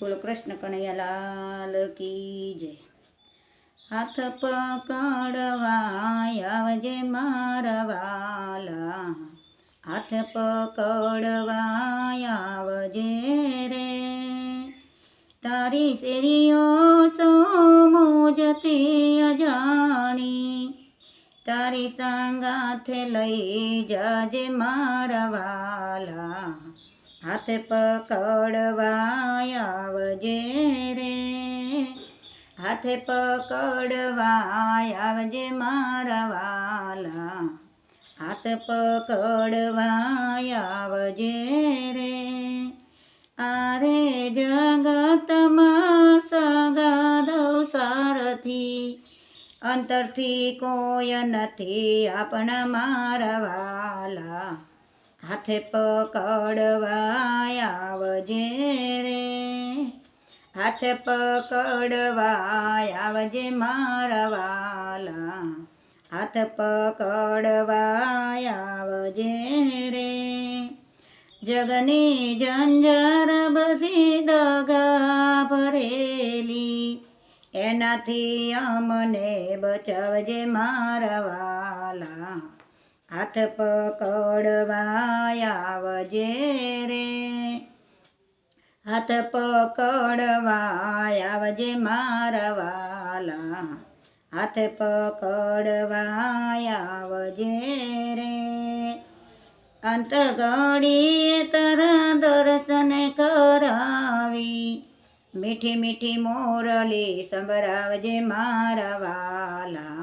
બોલો, કૃષ્ણ કનૈયા લાલ કી જય. હાથ પકડવા આવજે મારા વાલા. હાથ પકડવા આવજે રે. તારી શેરીઓ સો મોજતી અજાણી. તારી સંગાથે લઈ જાજે મારા વાલા. હાથ પકડવા આવજે રે. હાથે પકડવા આવજે મારા વાલા. હાથ પકડવા આવજે રે. આરે જગતમાં સગાદવ સારથી, અંતરથી કોઈ નથી આપણા મારા વાલા. હાથે પકડવા આવજે રે. હાથે પકડવા આવજે મારા વાલા. હાથ પકડવા આવજે રે. જગની જંજર બધી દગા ભરેલી. એનાથી અમને બચાવજે મારા વાલા. હાથ પકડવાયાવજે રે. હાથ પકડવાયાવજે મારા વાલા. હાથ પકડવાયાવજે રે. અંત ઘડીએ તારા દર્શન કરાવી. મીઠી મીઠી મોરલી સંભળાવજે મારા વાલા.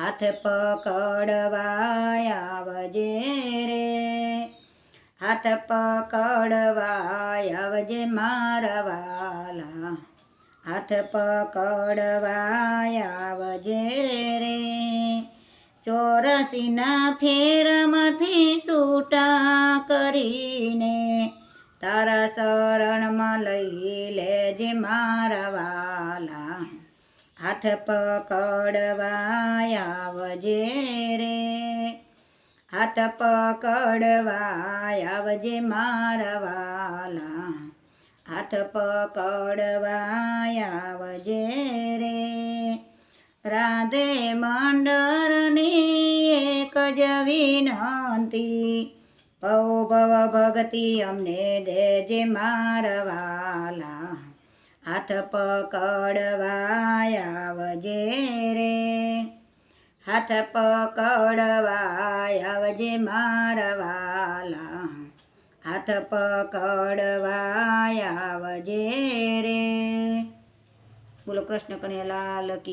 હાથ પકડવા આવજે રે. હાથ પકડવા આવજે મારા વાલા. હાથ પકડવા આવજે રે. ચોરસીના ફેરમાંથી છૂટા કરીને તારા શરણમાં લઈ લેજે મારા હાથ પકડવા આવજે રે. હાથ પકડવા આવજે મારા વાલા. હાથ પકડવા આવજે રે. રાધે મંડળની એક જ વિનંતી. ભવ ભવ ભગતી અમને દેજે મારા વાલા. હાથ પકડવાયાવજે રે. હાથ પકડવાયાવજે મારવાલા મારા વાલા. હાથ પકડવાયાવજે રે. બોલો કૃષ્ણ કનૈયાલાલ કી